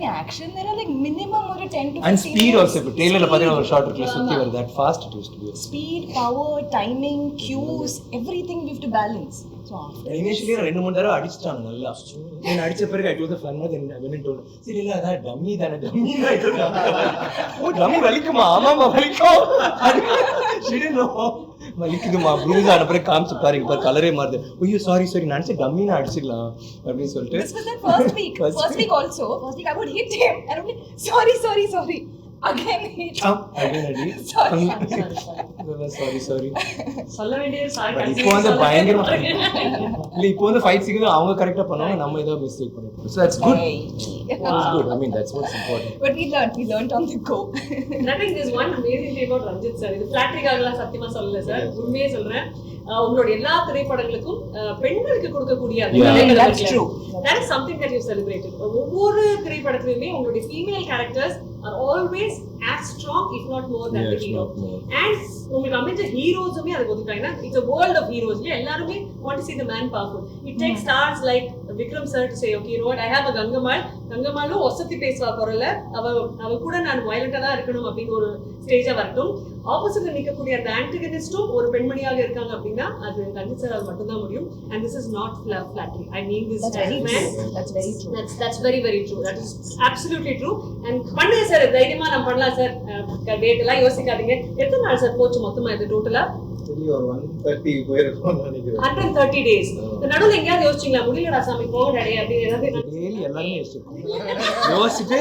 doing action, there are like minimum or a 10 to 15 and speed also இப்போ ட்ரெயிலரில் பார்த்தீங்கன்னா ஒரு ஷார்ட் சுற்றி ஆமா. வருது that fast it use to be Speed, power, timing, cues, everything we have to balance. So after initially ரெண்டு மூணு தடவை அடிச்சிட்டாங்க நல்லா நான் அடிச்ச பிறகு I do fun then when done சரி இல்ல அதான் டம்மி தானே டம்மி ஓ டம்மி வலிக்குமா ஆமாமா வலிக்கும் சிடினோ வலிக்குதுமா ப்ளூஸ் ஆன பிறகு காமிச்சு பாருங்க பாரு கலரே மாறுது ஐயோ சாரி சாரி நினச்சி டம்மின்னு அடிச்சிடலாம் அப்படின்னு சொல்லிட்டு. சாரி சாரி சாரி அவங்க கரெக்டா பண்ணுவாங்க நம்ம ஏதோ மிஸ்டேக் பண்ணிருக்கோம் so that's good. That's good I mean that's what's important one amazing thing about Ranjith sir இது பிளாட்ரிக்காகலாம் சத்தியமா சொல்லல சார் உண்மையே சொல்றேன். உங்களோட எல்லா திரைப்படங்களுக்கும் பெண்களுக்கு கொடுக்கக்கூடிய ஒவ்வொரு திரைப்படத்திலுமே உங்களுடைய female characters are always as strong if not more than the hero and உங்களுக்கு அமைஞ்ச ஹீரோஸுமே அதுக்கு ஒதுக்குறாங்க it's a world of heroes இல்லையா எல்லாருமே want to see the man powerful it takes stars like Vikram sir to say okay you know what i have a Gangammal கங்கம்மாளும் ஒசத்தி பேசுவா குரல்ல அவ அவ கூட நான் வயலண்டா தான் இருக்கணும் அப்படின்னு ஒரு ஸ்டேஜா வரட்டும் ஆப்போசிட்ல நிக்கக்கூடிய அந்த ஆன்டகனிஸ்டும் ஒரு பெண்மணியாக இருக்காங்க அப்படின்னா அது சார் மட்டும்தான் முடியும். And this is not fla- flattery. I mean this That's as very a man true. That's very true. that's that's very very true. That is absolutely true. And பண்ணுங்க சார் தைரியமா நம்ம பண்ணலாம் சார் டேட் எல்லாம் யோசிக்காதீங்க. எத்தனை நாள் sir போச்சு மொத்தமா இது டோட்டலா ஹண்ட்ரட் தேர்ட்டி டேஸ் நடுவில் எங்கேயாவது யோசிச்சிங்களா? முடியலடா சாமி போக டேடி அப்படின்னு ஏதாவது டெய்லி எல்லாருமே யோசிச்சிருக்கோம் யோசிச்சுட்டு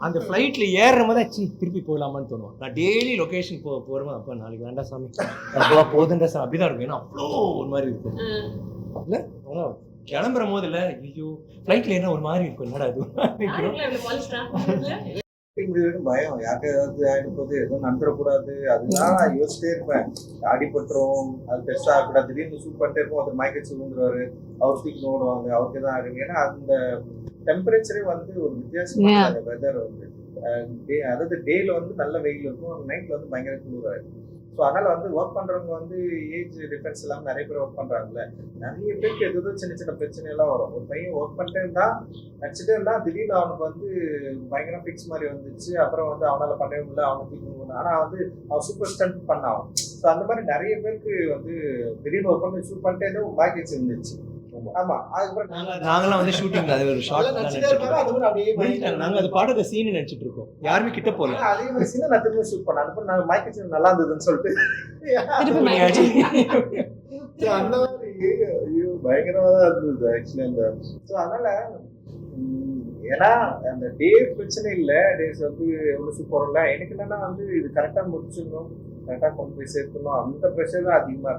அந்த ஃப்ளைட்ல ஏறுற மாதிரி சி திருப்பி போகலாமான்னு தோணும் நான் டெய்லி லொகேஷன் போ போகிறோமா அப்பா நாளைக்கு வேண்டாம் சாமி. அப்பா போதுண்டா சாமி. அப்படிதான் இருக்கும். ஏன்னா அவ்வளோ ஒரு மாதிரி இருக்கும். இல்ல? கிளம்புற போது இல்ல ஐயோ ஃப்ளைட்ல என்ன ஒரு மாதிரி இருக்கும். என்னடா இது? இப்படி இருக்கும் பயம். யாருக்கு ஏதாவது ஆயிட போகுது எதுவும் நடந்துடக்கூடாது அதுதான் நான் யோசிச்சிட்டே இருப்பேன். அடிபட்டுரும். அது பெருசா ஆகக்கூடாது திடீர்னு ஷூட் பண்ணிட்டே இருக்கும். ஒருத்தர் மயக்கச்சு விழுந்துருவாரு. அவர் தூக்கி ஓடுவாங்க. அவருக்கு தான் ஆகுங்க ஏன்னா அந்த டெம்பரேச்சரே வந்து ஒரு வித்தியாசமான வெதர் வந்து. அதாவது டேல வந்து நல்ல வெயில் இருக்கும். நைட்ல வந்து பயங்கர குளிராயிருக்கும் ஸோ அதனால் வந்து ஒர்க் பண்ணுறவங்க வந்து ஏஜ் டிஃப்ரென்ஸ் இல்லாமல் நிறைய பேர் ஒர்க் பண்ணுறாங்கல்ல நிறைய பேருக்கு எதோ சின்ன சின்ன பிரச்சனைலாம் வரும். ஒரு பையன் ஒர்க் பண்ணிட்டே இருந்தால் நடிச்சுட்டே இருந்தால் திடீர்னு அவனுக்கு வந்து பயங்கர ஃபிக்ஸ் மாதிரி வந்துச்சு. அப்புறம் வந்து அவனால் பண்ணவே முடியல அவனுக்கு ஆனால் வந்து அவன் சூப்பர் ஸ்டண்ட் பண்ணான். ஸோ அந்த மாதிரி நிறைய பேருக்கு வந்து திடீர்னு ஒர்க் பண்ணி ஷூட் பண்ணிட்டே இருந்தா பேக்கேஜ் இருந்துச்சு. ஆமா. அதுக்கப்புறம் நாங்க- நாங்கெல்லாம் வந்து ஷூட்டிங்ல அது ஒரு ஷார்ட் பயங்கர- நாங்க அது பாடுற சீன் நினைச்சிட்டு இருக்கோம். யாருமே கிட்ட போகல ஆனா அதே மாதிரி சீனை நான் திரும்ப ஷூட் பண்ணேன் அதுக்கப்புறம் நான் மைக்கேஜ் நல்லா இருந்ததுன்னு சொல்லிட்டு. அந்த மாதிரி ஐயோ பயங்கரமா தான் இருந்தது ஆக்சுவலி அந்த ஸோ அதனால ஏன்னா அந்த டே பிரச்சனை இல்லை. டேஸ் வந்து எவ்வளோ சூப்பர் இல்லை எனக்கு என்னன்னா வந்து இது கரெக்டாக முடிச்சிடணும் கரெக்டாக கொண்டு போய் சேர்க்கணும் அந்த ப்ரெஷர் தான் அதிகமாக இருக்கு.